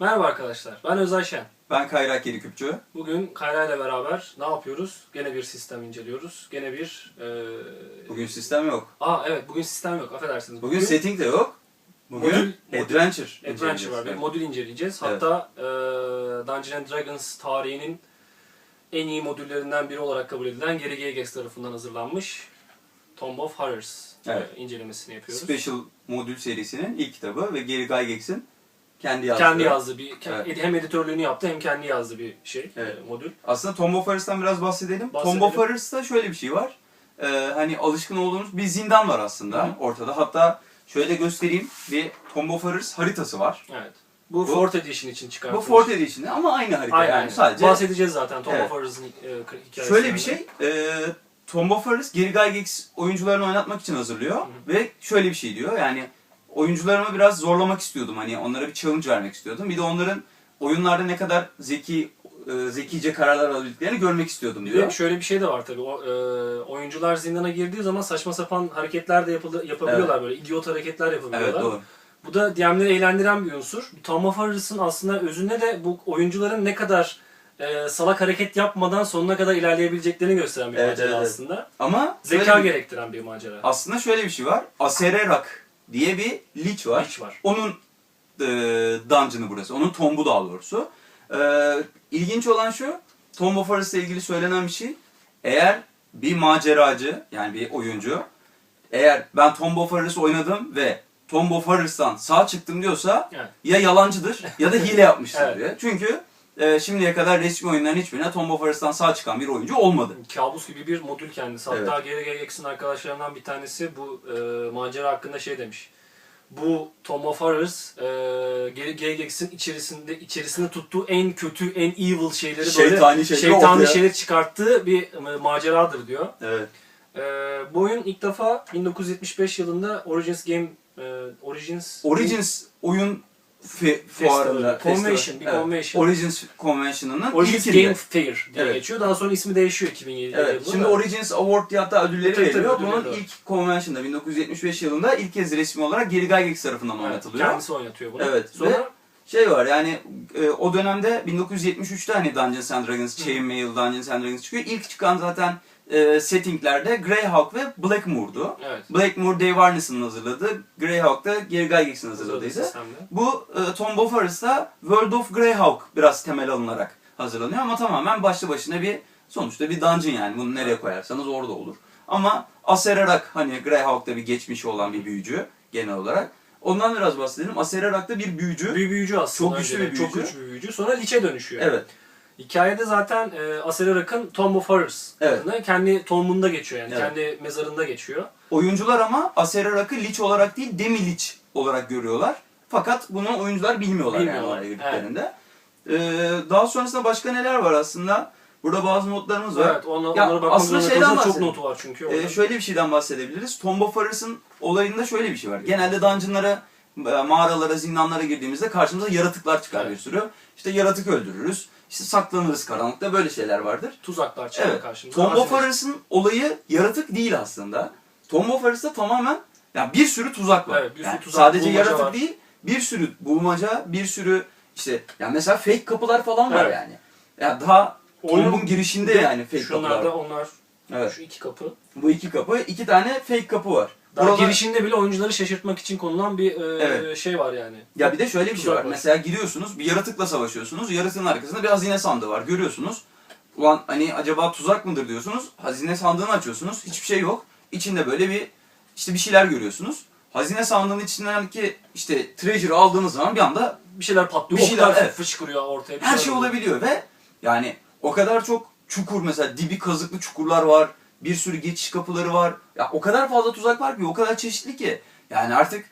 Merhaba arkadaşlar, ben Özay Şen. Ben Kayra Keriküpçü. Bugün Kayra ile beraber ne yapıyoruz? Gene bir sistem inceliyoruz. Gene bir... E... Bugün sistem yok. Aa evet, bugün sistem yok, affedersiniz. Bugün setting de yok. Bugün Modül- adventure. Adventure var, bir Evet. modül inceleyeceğiz. Evet. Hatta e, Dungeons and Dragons tarihinin en iyi modüllerinden biri olarak kabul edilen Gary Gygax tarafından hazırlanmış Tomb of Horrors e, Evet. incelemesini yapıyoruz. Special modül serisinin ilk kitabı ve Gary Gygax'in kendi yazdığı. Kendi yazdığı bir, Evet. hem editörlüğünü yaptı hem kendi yazdığı bir şey, Evet. e, modül. Aslında Tomb of biraz bahsedelim. Bahsedelim. Tomb of şöyle bir şey var. Ee, hani alışkın olduğumuz bir zindan var aslında Hı ortada. Hatta şöyle göstereyim. Bir Tomb of haritası var. Evet. Bu, Bu- Fourth Edition için Bu çıkartılmış. Fourth Edition'da ama aynı harita Aynen. yani aynen. sadece. Bahsedeceğiz zaten Tomb Evet. of e, hikayesi. Şöyle bir şey, e, Tomb of Gary Gygax oyuncularını oynatmak için hazırlıyor hı. ve şöyle bir şey diyor yani oyuncularımı biraz zorlamak istiyordum hani onlara bir challenge vermek istiyordum. Bir de onların oyunlarda ne kadar zeki e, zekice kararlar alabildiklerini görmek istiyordum Bir diyor. de şöyle bir şey de var tabii. O, e, oyuncular zindana girdiği zaman saçma sapan hareketler de yapılı, yapabiliyorlar böyle. idiot hareketler yapabiliyorlar. Evet doğru. Bu da DM'leri eğlendiren bir unsur. Tomb of Horrors'ın aslında özünde de bu oyuncuların ne kadar e, salak hareket yapmadan sonuna kadar ilerleyebileceklerini gösteren bir Evet, macera evet, evet. aslında. Ama Zeka bir- gerektiren bir macera. aslında şöyle bir şey var. Asererak diye bir lich var. Hiç var. Onun e, dungeon'ı burası. Onun tombu daha doğrusu. E, ilginç olan şu. Tomb of Horrors'la ilgili söylenen bir şey. Eğer bir maceracı yani bir oyuncu eğer ben Tomb of Horrors oynadım ve Tomb of Horrors'tan sağ çıktım diyorsa Evet. ya yalancıdır ya da hile yapmıştır Evet. diyor. Çünkü e, şimdiye kadar resmi oyunların hiçbirine Tomb of Horrors'tan sağ çıkan bir oyuncu olmadı. Kabus gibi bir modül kendisi. Hatta Gary Gygax'in arkadaşlarından bir tanesi bu e, macera hakkında şey demiş. Bu Tom of Horrors e, Gary Gygax'in içerisinde içerisinde tuttuğu en kötü, en evil şeyleri Şeytani böyle şeyleri şeytani ortaya- şeyleri çıkarttığı bir e, maceradır diyor. Evet. E, bu oyun ilk defa 1975 yılında Origins Game e, Origins Origins oyun Festival, fuarında Convention, bir evet. convention. Origins Convention'ının Origins ilkinde. Game Fair diye Evet. geçiyor. Daha sonra ismi değişiyor 2007 Evet. yılında. Şimdi da. Origins Award diye hatta ödülleri Tabii, tabii, veriliyor. ödülleri Bunun var. ilk convention'da 1975 yılında ilk kez resmi olarak Gary Gygax tarafından Evet, oynatılıyor. Kendisi oynatıyor bunu. Evet, Sonra Şey var yani e, o dönemde 1973'te hani Dungeons and Dragons, Chainmail Dungeons and Dragons çıkıyor. İlk çıkan zaten e, settinglerde Greyhawk ve Blackmoor'du. evet. Blackmoor Dave Arneson'ın hazırladığı, Greyhawk da Gary Gygax'in hazırladıydı. sistemde. Bu e, Tomb of Horrors'ta World of Greyhawk biraz temel alınarak hazırlanıyor ama tamamen başlı başına bir sonuçta bir dungeon yani. Bunu nereye koyarsanız orada olur. Ama Asererak hani Greyhawk'ta bir geçmişi olan bir büyücü genel olarak. Ondan biraz bahsedelim. Asererak da bir büyücü. Bir büyücü aslında. Çok güçlü bir Çok büyücü. güçlü bir büyücü. Sonra Lich'e dönüşüyor. Evet. Hikayede zaten e, Asererak'ın Tomb of Horrors Evet. adını kendi tombunda geçiyor yani. Evet. Kendi mezarında geçiyor. Oyuncular ama Asererak'ı Lich olarak değil Demi Lich olarak görüyorlar. Fakat bunu oyuncular bilmiyorlar, Bilmiyorlar, yani oraya girdiklerinde. Ee, daha sonrasında başka neler var aslında? Burada bazı notlarımız var. Evet, ona, Ya onlara aslında şeyden. Çok bahsedelim. notu var çünkü. Ee, şöyle bir şeyden bahsedebiliriz. Tomb of Horrors'ın olayında şöyle bir şey var. Genelde dungeonlara, e, mağaralara, zindanlara girdiğimizde karşımıza yaratıklar çıkar Evet. bir sürü. İşte yaratık öldürürüz. İşte saklanırız karanlıkta böyle şeyler vardır. Tuzaklar çıkıyor Evet. karşımıza. Hazine- Horrors'ın olayı yaratık değil aslında. Tomb of Horrors'ta tamamen ya bir sürü tuzak var. Evet, bir sürü Yani tuzak, sadece yaratık var. değil, bir sürü bulmaca, bir sürü işte ya mesela fake kapılar falan var Evet. yani. Ya daha Oyunun girişinde yani fake kapılar. da var. onlar. Evet. Şu iki kapı. Bu iki kapı, iki tane fake kapı var. Daha Buralar- girişinde bile oyuncuları şaşırtmak için konulan bir e, Evet. şey var yani. Ya bir de şöyle bir şey var. var. Mesela giriyorsunuz, bir yaratıkla savaşıyorsunuz. Yaratığın arkasında bir hazine sandığı var. Görüyorsunuz. Ulan hani acaba tuzak mıdır diyorsunuz. Hazine sandığını açıyorsunuz. Hiçbir şey yok. İçinde böyle bir işte bir şeyler görüyorsunuz. Hazine sandığının içindeki işte treasure aldığınız zaman bir anda Bir şeyler patlıyor. Bir şeyler, evet. fışkırıyor ortaya. her şey olabiliyor ve yani o kadar çok çukur mesela dibi kazıklı çukurlar var. Bir sürü geçiş kapıları var. Ya o kadar fazla tuzak var ki o kadar çeşitli ki. Yani artık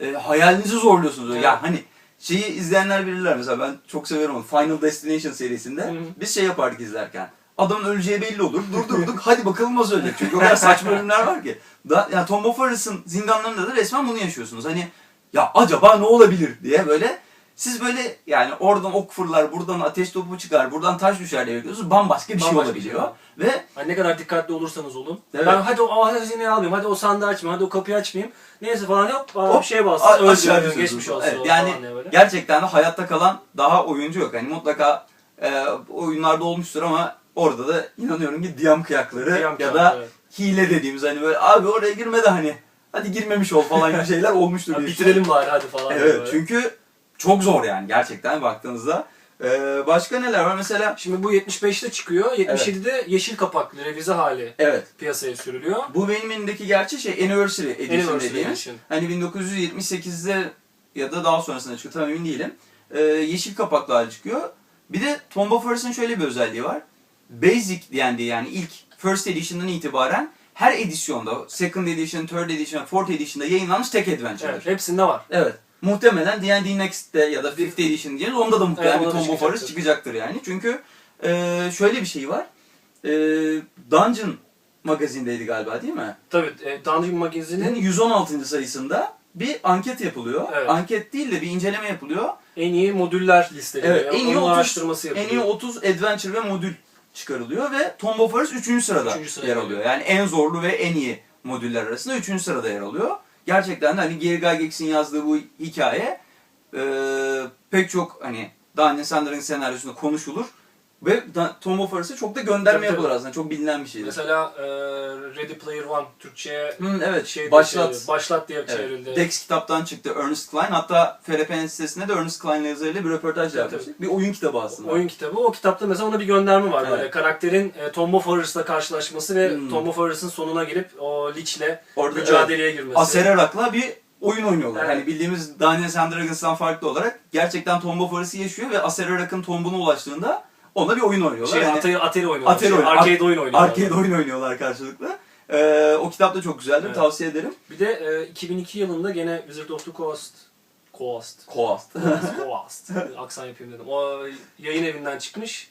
e, hayalinizi zorluyorsunuz. Evet. Ya hani şeyi izleyenler bilirler mesela ben çok severim onu. Final Destination serisinde Hı hı. biz şey yapardık izlerken. Adamın öleceği belli olur. Durdurduk. Hadi bakalım nasıl ölecek. Çünkü o kadar saçma ölümler var ki. Da, yani Tomb of Horrors'ın zindanlarında da resmen bunu yaşıyorsunuz. Hani ya acaba ne olabilir diye böyle Siz böyle yani oradan ok fırlar, buradan ateş topu çıkar, buradan taş düşer diye bekliyorsunuz. Bambaşka bir şey Bambaşka bir şey olabiliyor. Ve Hani ne kadar dikkatli olursanız olun. Evet. Ben hadi o hazineyi almayayım, hadi o sandığı açmayayım, hadi o kapıyı açmayayım. Neyse falan yok. Aa, Hop, bir şeye bastı, a- aşağı öldü, düşüyorsunuz. geçmiş olsun Evet, yani diye böyle. gerçekten de hayatta kalan daha oyuncu yok. Hani mutlaka e, oyunlarda olmuştur ama orada da inanıyorum ki diyam kıyakları Diyam ya kıyak, da evet. hile dediğimiz hani böyle abi oraya girme de hani hadi girmemiş ol falan gibi şeyler olmuştur. Ya diye bitirelim bari hadi falan. diye Evet böyle. çünkü çok zor yani gerçekten baktığınızda. Ee, başka neler var mesela? Şimdi bu 75'te çıkıyor. 77'de yeşil kapaklı revize hali Evet. piyasaya sürülüyor. Bu benim elimdeki gerçi şey Anniversary Edition Anniversary dediğimiz. Edition. Hani 1978'de ya da daha sonrasında çıkıyor tam emin değilim. Ee, yeşil kapaklı hali çıkıyor. Bir de Tomb Raider'ın şöyle bir özelliği var. Basic dendiği yani ilk First Edition'dan itibaren her edisyonda, Second Edition, Third Edition, Fourth Edition'da yayınlanmış tek adventure'dır. Evet, hepsinde var. Evet. Muhtemelen D&D Next'te ya da Fifth Edition diyeceğiz. Onda da muhtemelen Evet, bir Tomb of. Horrors çıkacaktır yani. Çünkü e, şöyle bir şey var. E, Dungeon magazindeydi galiba değil mi? Tabii e, Dungeon Magazine'in 116. sayısında bir anket yapılıyor. Evet. Anket değil de bir inceleme yapılıyor. en iyi modüller listeliyor. Evet, en iyi onun 30 araştırması En yapılıyor. iyi 30 adventure ve modül çıkarılıyor ve Tomb of Horrors 3. sırada Üçüncü sırada yer alıyor. Yani en zorlu ve en iyi modüller arasında 3. sırada yer alıyor. Gerçekten de hani Gary Gygax'in yazdığı bu hikaye e, pek çok hani and Dragons senaryosunda konuşulur. Ve Tomb of Horrors'a çok da gönderme Tabii, yapılır aslında. Çok bilinen bir şeydir. Mesela e, Ready Player One Türkçe'ye Hı, evet, şey başlat. Çevrildi, başlat diye Evet. çevrildi. Dex kitaptan çıktı Ernest Klein. Hatta FRP'nin sitesinde de Ernest Klein'le yazarıyla bir röportaj Tabii, yapmıştık. Bir oyun kitabı aslında. Oyun kitabı. O kitapta mesela ona bir gönderme var. Evet. Böyle karakterin e, Tomb of Horrors'la karşılaşması ve Hmm. Tomb of Horrors'ın sonuna gelip o Lich'le mücadeleye girmesi. Asererak'la bir oyun oynuyorlar. Evet. Hani bildiğimiz Dungeons and Dragons'tan farklı olarak gerçekten Tomb of Horrors'ı yaşıyor ve Asererak'ın tombuna ulaştığında onunla bir oyun oynuyorlar. şey, Yani Atari, Atari oynuyorlar. Atari Şey, oyunu. Arcade oyun oynuyorlar. arcade oyun oynuyorlar karşılıklı. Ee, o kitap da çok güzeldir. Evet. Tavsiye ederim. Bir de e, 2002 yılında gene Wizard of the Coast Coast. Coast. Coast. Aksan yapayım dedim. O yayın evinden çıkmış.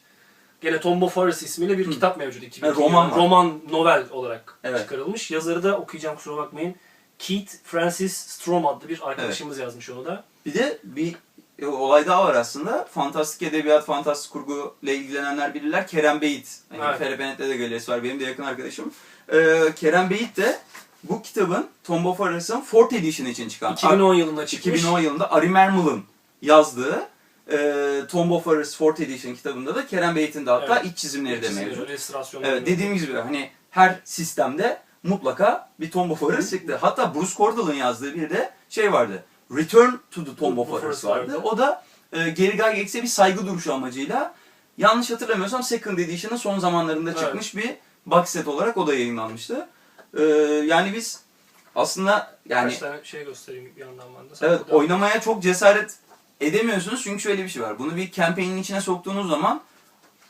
Gene Tomb of Horrors ismiyle bir kitap mevcut. 2002 Evet, roman yılında. Roman novel olarak Evet. çıkarılmış. Yazarı da okuyacağım kusura bakmayın. Keith Francis Strom adlı bir arkadaşımız yazmış onu da. Bir de bir olay daha var aslında. Fantastik edebiyat, fantastik kurgu ile ilgilenenler bilirler. Kerem Beyit. Yani Evet. Ferepenet'te de galerisi var. Benim de yakın arkadaşım. Ee, Kerem Beyit de bu kitabın Tomb of Horrors'ın 4th Edition için çıkan 2010 yılında çıkmış. 2010 yılında Ari Mermel'ın yazdığı e, Tomb of Horrors 4th Edition kitabında da Kerem Beyit'in de hatta Evet. iç çizimleri de mevcut. Evet, dediğimiz gibi hani her sistemde mutlaka bir Tomb of Horrors çıktı. Hatta Bruce Cordell'ın yazdığı bir de şey vardı. Return to the Tomb of Horrors vardı. O da e, Gary Gygax'e bir saygı duruşu amacıyla yanlış hatırlamıyorsam Second Edition'ın son zamanlarında Evet. çıkmış bir box set olarak o da yayınlanmıştı. E, yani biz aslında yani Kaç tane şey göstereyim bir yandan ben de. Sen Evet oynamaya çok cesaret edemiyorsunuz çünkü şöyle bir şey var. Bunu bir campaign'in içine soktuğunuz zaman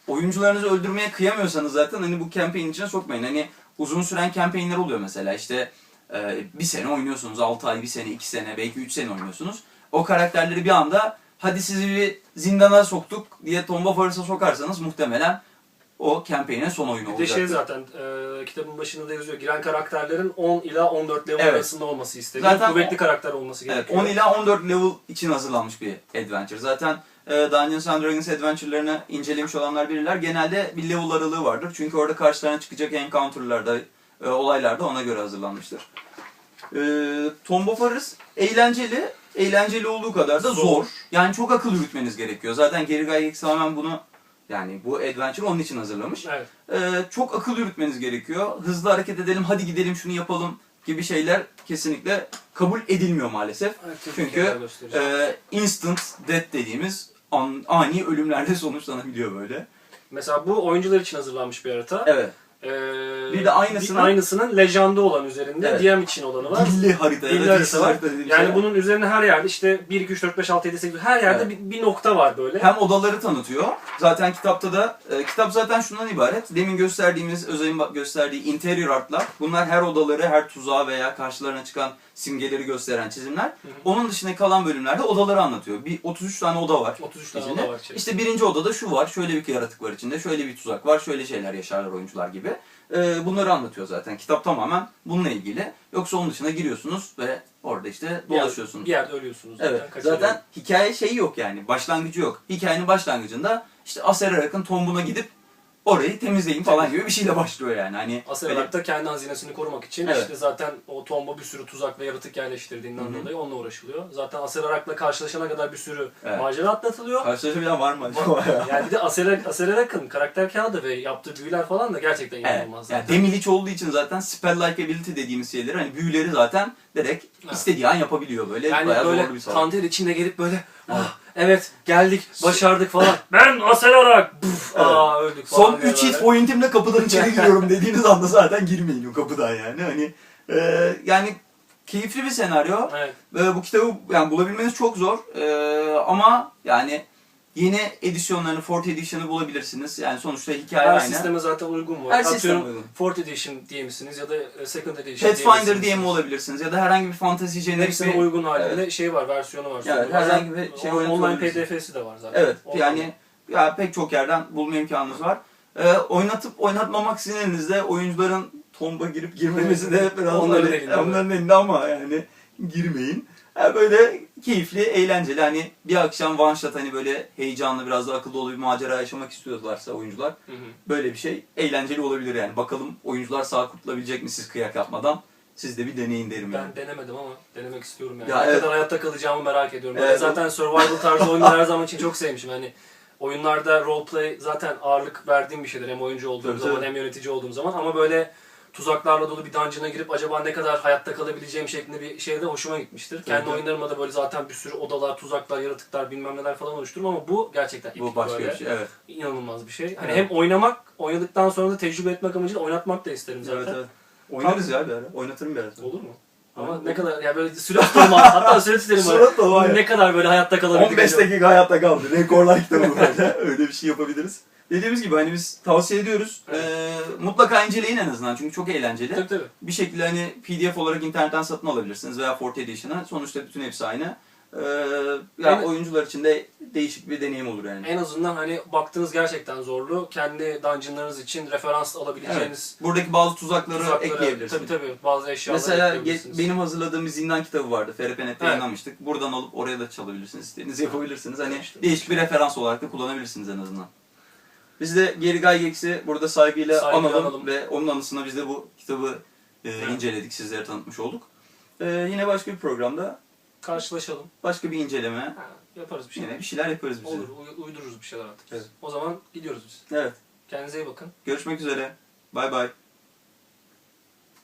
oyuncularınızı öldürmeye kıyamıyorsanız zaten hani bu campaign'in içine sokmayın. Hani uzun süren campaign'ler oluyor mesela işte e, bir sene oynuyorsunuz 6 ay, bir sene, 2 sene, belki 3 sene oynuyorsunuz. O karakterleri bir anda hadi sizi bir zindana soktuk diye Tomb of Horrors'a sokarsanız muhtemelen o campaign'in son oyunu Bir de şey zaten e, kitabın başında da yazıyor. Giren karakterlerin 10 ila 14 level Evet. arasında olması isteniyor. Zaten Kuvvetli o- karakter olması Evet, gerekiyor. 10 ila 14 level için hazırlanmış bir adventure. Zaten e, Dungeons and Dragons adventure'larını incelemiş olanlar bilirler. Genelde bir level aralığı vardır. Çünkü orada karşılarına çıkacak encounter'larda, e, olaylarda ona göre hazırlanmıştır. E, Tomb of eğlenceli. Eğlenceli olduğu kadar da zor. Zor. Yani çok akıl yürütmeniz gerekiyor. Zaten Gary Gygax tamamen bunu yani bu adventure onun için hazırlamış. Evet. Ee, çok akıl yürütmeniz gerekiyor. Hızlı hareket edelim, hadi gidelim şunu yapalım gibi şeyler kesinlikle kabul edilmiyor maalesef. Evet, Çünkü e, instant death dediğimiz an- ani ölümlerle sonuçlanabiliyor böyle. Mesela bu oyuncular için hazırlanmış bir harita. Evet. Ee, Bir de aynısının- aynısının lejandı olan üzerinde Evet. DM için olanı var. Dilli harita Dilli da harita var. Yani şey. bunun üzerine her yerde işte 1, 2, 3, 4, 5, 6, 7, 8 her yerde Evet. bir, bir nokta var böyle. hem odaları tanıtıyor. Zaten kitapta da e, kitap zaten şundan ibaret. Demin gösterdiğimiz bak- gösterdiği interior artlar. Bunlar her odaları, her tuzağı veya karşılarına çıkan simgeleri gösteren çizimler. hı. Onun dışında kalan bölümlerde odaları anlatıyor. Bir 33 tane oda var. 33 tane içinde. oda var içerisinde. İşte birinci odada şu var, şöyle bir yaratık var içinde, şöyle bir tuzak var, şöyle şeyler yaşarlar oyuncular gibi. Ee, bunları anlatıyor zaten. Kitap tamamen bununla ilgili. Yoksa onun dışına giriyorsunuz ve orada işte Bir yer- dolaşıyorsunuz. Bir yerde ölüyorsunuz. zaten, Evet. kaçırıyor. Zaten hikaye şeyi yok yani. Başlangıcı yok. Hikayenin başlangıcında işte Aser Arak'ın tombuna gidip orayı temizleyin falan gibi bir şeyle başlıyor yani. Hani Asel böyle- Arak da kendi hazinesini korumak için Evet. işte zaten o tomba bir sürü tuzak ve yaratık yerleştirdiğinden Hı hı. dolayı onunla uğraşılıyor. Zaten Asel Arak'la karşılaşana kadar bir sürü Evet. macera atlatılıyor. karşılaşabilen var mı acaba ya? yani bir de Asel, Asel Arak'ın karakter kağıdı ve yaptığı büyüler falan da gerçekten Evet. inanılmaz Yani zaten. Demiliç olduğu için zaten spell-like ability dediğimiz şeyleri hani büyüleri zaten direkt Evet. istediği an yapabiliyor böyle. Yani bayağı böyle zorlu bir kanter içinde gelip böyle ah, evet geldik başardık falan. ben Asel Arak buf, Evet. aa öldük falan. Son diye 3 hit pointimle kapıdan içeri giriyorum dediğiniz anda zaten girmeyin o kapıdan yani. Hani e, yani keyifli bir senaryo. Evet. Ve bu kitabı yani bulabilmeniz çok zor. E, ama yani yeni edisyonlarını, 4th edition'ı bulabilirsiniz. Yani sonuçta hikaye Her aynı. sisteme zaten uygun var. Her Atıyorum, sisteme uygun. 4th edition diye misiniz ya da e, second edition Pathfinder diye mi olabilirsiniz ya da herhangi bir fantasy jenerik Hepsine bir... uygun halinde şey var, versiyonu var. Evet, herhangi bir şey on- Online oynatabilirsiniz. pdf'si de var zaten. Evet Ondan- yani ya pek çok yerden bulma imkanınız var. Ee, oynatıp oynatmamak sizin elinizde. Oyuncuların tomba girip girmemesi de biraz Onların onların, elinde. onların elinde ama yani girmeyin. Yani böyle keyifli, eğlenceli hani bir akşam one shot hani böyle heyecanlı biraz da akıllı dolu bir macera yaşamak istiyorlarsa oyuncular Hı hı. böyle bir şey eğlenceli olabilir yani. Bakalım oyuncular sağ kurtulabilecek mi siz kıyak yapmadan? Siz de bir deneyin derim yani. Ben denemedim ama denemek istiyorum yani. Ya ne evet. kadar hayatta kalacağımı merak ediyorum. Evet. Ben zaten survival tarzı oyunları her zaman için çok sevmişim. Hani oyunlarda roleplay zaten ağırlık verdiğim bir şeydir. Hem oyuncu olduğum Tabii, zaman tabii. hem yönetici olduğum zaman. Ama böyle tuzaklarla dolu bir dungeon'a girip acaba ne kadar hayatta kalabileceğim şeklinde bir şey de hoşuma gitmiştir. Kendi tabii. oyunlarımda da böyle zaten bir sürü odalar, tuzaklar, yaratıklar bilmem neler falan oluştururum ama bu gerçekten Bu başka böyle. bir şey. Evet. İnanılmaz bir şey. Hani Evet. hem oynamak, oynadıktan sonra da tecrübe etmek amacıyla oynatmak da isterim zaten. Evet evet. Oynarız ya bir ara. Oynatırım bir ara. Olur mu? Ama ne kadar ya böyle süre tutulmaz. Hatta. Surat da var ya. Ne kadar böyle hayatta kalabildik. 15 acaba? dakika hayatta kaldı. Rekorlar kitabı böyle. Öyle bir şey yapabiliriz. Dediğimiz gibi hani biz tavsiye ediyoruz. Evet. Ee, mutlaka inceleyin en azından çünkü çok eğlenceli. Tabii tabii. Bir şekilde hani PDF olarak internetten satın alabilirsiniz veya 4th Edition'ı. Sonuçta bütün hepsi aynı. Ee, ya Evet. oyuncular için de değişik bir deneyim olur yani. En azından hani baktığınız gerçekten zorlu. Kendi dungeonlarınız için referans alabileceğiniz Buradaki bazı tuzakları, tuzakları, ekleyebilirsiniz. Tabii tabii. Bazı eşyaları Mesela ekleyebilirsiniz. benim hazırladığım bir zindan kitabı vardı. Ferrepenet'te Evet. yayınlamıştık. Buradan alıp oraya da çalabilirsiniz. İstediğinizi yapabilirsiniz. Hani İşte. değişik bir referans olarak da kullanabilirsiniz en azından. Biz de Geri Gygax'i burada saygıyla Saygıyla analım, analım. ve onun anısına biz de bu kitabı e, Evet. inceledik, sizlere tanıtmış olduk. E, yine başka bir programda Karşılaşalım. başka bir inceleme, Ha, yaparız bir şeyler. yine bir şeyler yaparız biz. Olur. uy- uydururuz bir şeyler artık. Evet. O zaman gidiyoruz biz. Evet, Kendinize iyi bakın. görüşmek üzere. Bay bay.